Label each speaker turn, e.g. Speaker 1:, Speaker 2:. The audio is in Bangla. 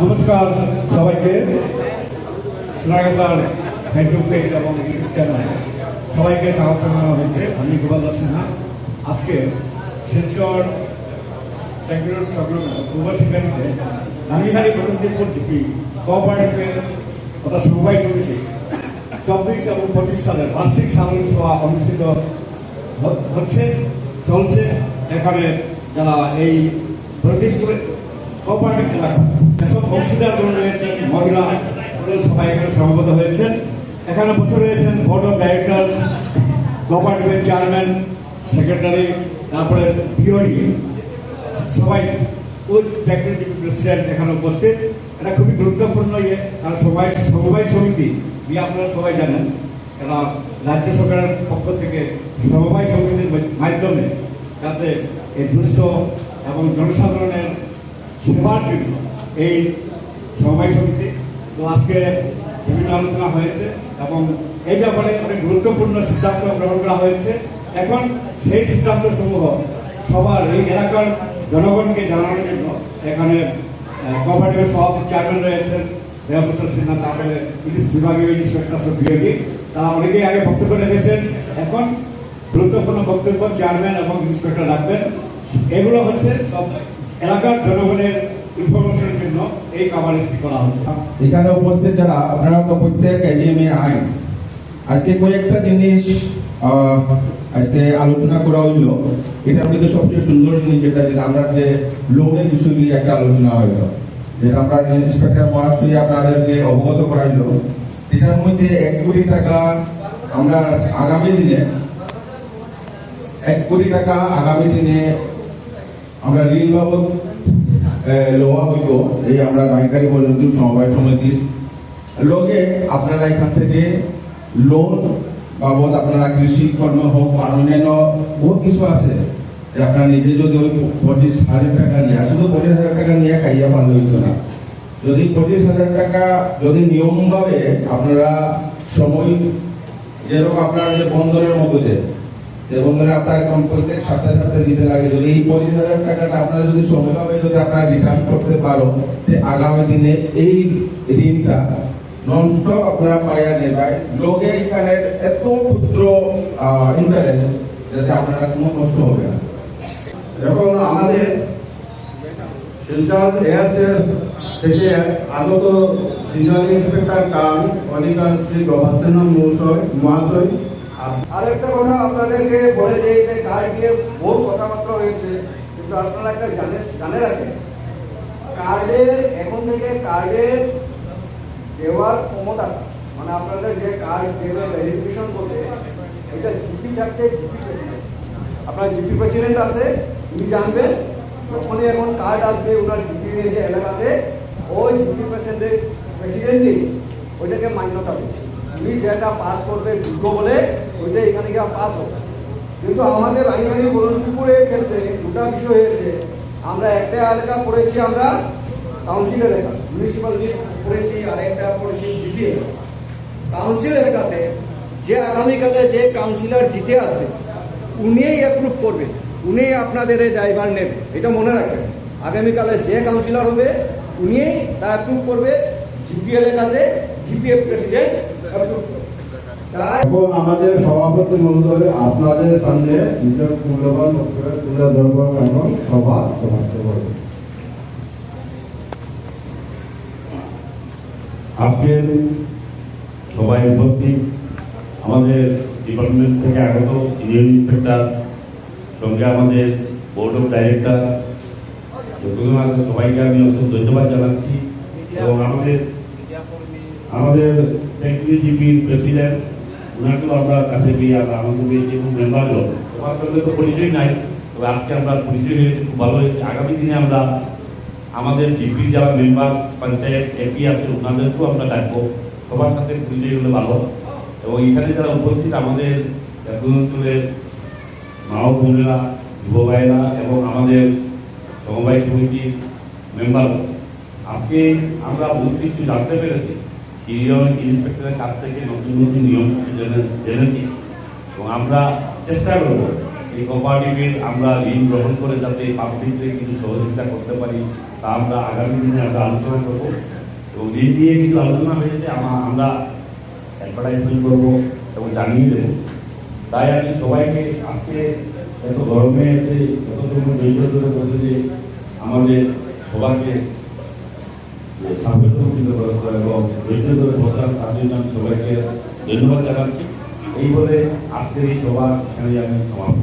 Speaker 1: নমস্কার সবাইকে। সোনাগাছার ফেসবুক পেজ এবং ইউটিউব চ্যানেল সবাইকে স্বাগত জানানো হয়েছে। আমি গোপাল দাস সিনহা। আজকে শিলচর সেক্রেটারি সংলগ্ন পূর্ব শিক্ষানীতে নামিহারি বসন্তীপুর জিপি কোঅপারেটিভের তথা সমবায় সমিতি চব্বিশ এবং পঁচিশ সালের বার্ষিক সাধারণ সভা অনুষ্ঠিত হচ্ছে, চলছে। এখানে যারা এই প্রতীকপুরে কোঅপারেটিভ এলাকা যেসব অংশীদারগুলো রয়েছেন, মহিলা সবাই এখানে সমবেত হয়েছেন। এখানে বসে রয়েছেন বোর্ড অফ ডাইরেক্টর কোঅপারেটিভের চেয়ারম্যান সেক্রেটারি তারপরে বিওডি সবাই ওই সেক্রেটারি প্রেসিডেন্ট এখানে উপস্থিত। এটা খুবই গুরুত্বপূর্ণ ইয়ে কারণ সবাই সমবায় সমিতি নিয়ে আপনারা সবাই জানেন, এরা রাজ্য সরকারের পক্ষ থেকে সমবায় সমিতির মাধ্যমে যাতে এই দুস্থ এবং জনসাধারণের সেবার জন্য এই সমবায় সমিতি তো আজকে বিভিন্ন আলোচনা হয়েছে এবং এই ব্যাপারে অনেক গুরুত্বপূর্ণ সিদ্ধান্ত গ্রহণ করা হয়েছে। এখন সেই সিদ্ধান্ত সমূহ সবার এই এলাকার জনগণকে জানানোর জন্য এখানে কোঅপারেটিভের সভাপতি চেয়ারম্যান রয়েছেন দেবপ্রসাদ সিনহা, তারপরে পুলিশ বিভাগীয় ইন্সপেক্টর সব বিভাগী। তারা অনেকেই আগে বক্তব্য রেখেছেন। এখন গুরুত্বপূর্ণ বক্তব্য চেয়ারম্যান এবং ইন্সপেক্টর রাখবেন। এগুলো হচ্ছে সব এলাকার জনগণের
Speaker 2: এখানে উপস্থিত যারা, আপনারা তো প্রত্যেক এজিএমে আইন। আজকে কয়েকটা জিনিস আজকে আলোচনা করা হইল। এটার মধ্যে সবচেয়ে সুন্দর জিনিস যেটা যেটা আমরা যে লোনের বিষয় নিয়ে একটা আলোচনা হইল। যেটা আমরা ইন্সপেক্টর মহাশয় আপনাদেরকে অবগত করাইল। এটার মধ্যে এক কোটি টাকা আমরা আগামী দিনে, এক কোটি টাকা আগামী দিনে আমরা ঋণ বাবদ এ, লওয়া হইব এই আমরা রায়কারী পর্যন্ত সমবায় সমিতির লগে আপনারা এখান থেকে লোন বাবদ আপনারা কৃষি কর্ম হোক আর অন্যান্য বহুত কিছু আছে। যে আপনারা নিজে যদি ওই পঁচিশ হাজার টাকা নিয়ে শুধু পঁচিশ হাজার টাকা নিয়ে খাইয়া ভালো হইতো না। যদি পঁচিশ হাজার টাকা যদি নিয়মভাবে আপনারা সময় যেরকম আপনার যে বন্দরের মধ্যে বন্ধুরা আপনার প্রত্যেক সপ্তাহে সপ্তাহে দিতে লাগে। যদি এই পঁচিশ হাজার টাকাটা আপনারা যদি সময়ভাবে যদি আপনারা রিটার্ন করতে পারো যে আগামী দিনে এই ঋণটা ননস্টপ আপনারা পাইয়া নেবাই লোকে এখানে এত ক্ষুদ্র ইন্টারেস্ট যাতে আপনারা কোনো কষ্ট হবে না।
Speaker 3: এখন আমাদের শিলচর এয়ারসেস থেকে আগত সিনিয়র ইন্সপেক্টর কাম অনিকার শ্রী প্রভাসেন মহাশয় মহাশয়
Speaker 4: আরেকটা কথা আপনাদেরকে বলে যে কার্ড নিয়ে বহু কথাবার্তা হয়েছে, কিন্তু আপনারা একটা জানে জানে রাখেন। কার্ডের এখন থেকে কার্ডের দেওয়ার ক্ষমতা মানে আপনাদের যে কার্ড দেবে ভেরিফিকেশন করবে এটা জিপি থাকতে জিপি প্রেসিডেন্ট আপনার জিপি প্রেসিডেন্ট আছে, উনি জানবেন যখনই এখন কার্ড আসবে ওনার জিপি এলাকাতে। ওই জিপি প্রেসিডেন্টের প্রেসিডেন্টই ওইটাকে মান্যতা দেবে উনি যেটা পাস করবে যোগ্য বলে, ওইটা এখানে গিয়ে পাস হবে। কিন্তু আমাদের রাজধানী বলনপুরের ক্ষেত্রে দুটা বিষয় হয়েছে। আমরা একটা এলাকা পড়েছি আমরা কাউন্সিল এলাকা মিউনিসিপাল পড়েছি, আর একটা পড়েছি জিপি কাউন্সিল এলাকাতে যে আগামীকালে যে কাউন্সিলর জিতে আসবে, উনিই অ্যাপ্রুভ করবে উনি আপনাদের এই ড্রাইভার নেবে, এটা মনে রাখবেন। আগামীকালে যে কাউন্সিলর হবে, উনিই তা অ্যাপ্রুভ করবে জিপি এলাকাতে। জিপিএফ প্রেসিডেন্ট
Speaker 3: এখন আমাদের সভাপতি মহোদয় আপনাদের সামনে নিজের মূল্যবান তুলে ধরবার জন্য সভা সমাপ্ত করবে।
Speaker 5: আজকের সবাই উপস্থিত আমাদের ডিপার্টমেন্ট থেকে আগত সিনিয়র ইন্সপেক্টর সঙ্গে আমাদের বোর্ড অফ ডাইরেক্টর সবাইকে আমি অসংখ্য ধন্যবাদ জানাচ্ছি এবং আমাদের আমাদের সেক্রেটারি জিপির প্রেসিডেন্ট ওনাকেও আমরা কাছে পেয়ে আমরা এবং মেম্বারও সবার সঙ্গে তো পরিচয় নাই, তবে আজকে আমরা পরিচয় হয়েছে, খুব ভালো হয়েছে। আগামী দিনে আমরা আমাদের জিপি যারা মেম্বার পঞ্চায়েত এপি আছে ওনাদেরকেও আমরা ডাকবো। সবার সাথে পরিচয় হলে ভালো। এবং এখানে যারা উপস্থিত, আমাদের অঞ্চলের মা বোনেরা, যুব ভাইরা এবং আমাদের সমবায় সমিতির মেম্বার আজকে আমরা বহুত কিছু জানতে পেরেছি সিনিয়র ইন্সপেক্টরের কাছ থেকে নতুন নতুন নিয়ম জেনে- জেনেছি। এবং আমরা চেষ্টা করব এই কোপারেটিভের আমরা ঋণ গ্রহণ করে যাতে পাবলিককে কিছু সহযোগিতা করতে পারি, তা আমরা আগামী দিনে আমরা আলোচনা করব। এবং ঋণ নিয়ে কিছু আলোচনা হয়েছে, আমা- আমরা অ্যাডভার্টাইজমেন্ট করব এবং জানিয়ে দেবো। তাই আমি সবাইকে আজকে এত গরমে এসে এতটুকু ধৈর্য ধরে বলতে যে আমাদের সবাইকে আমি সবাইকে ধন্যবাদ জানাচ্ছি এই বলে আজকের এই সভা এখানে আমি সমাপ্ত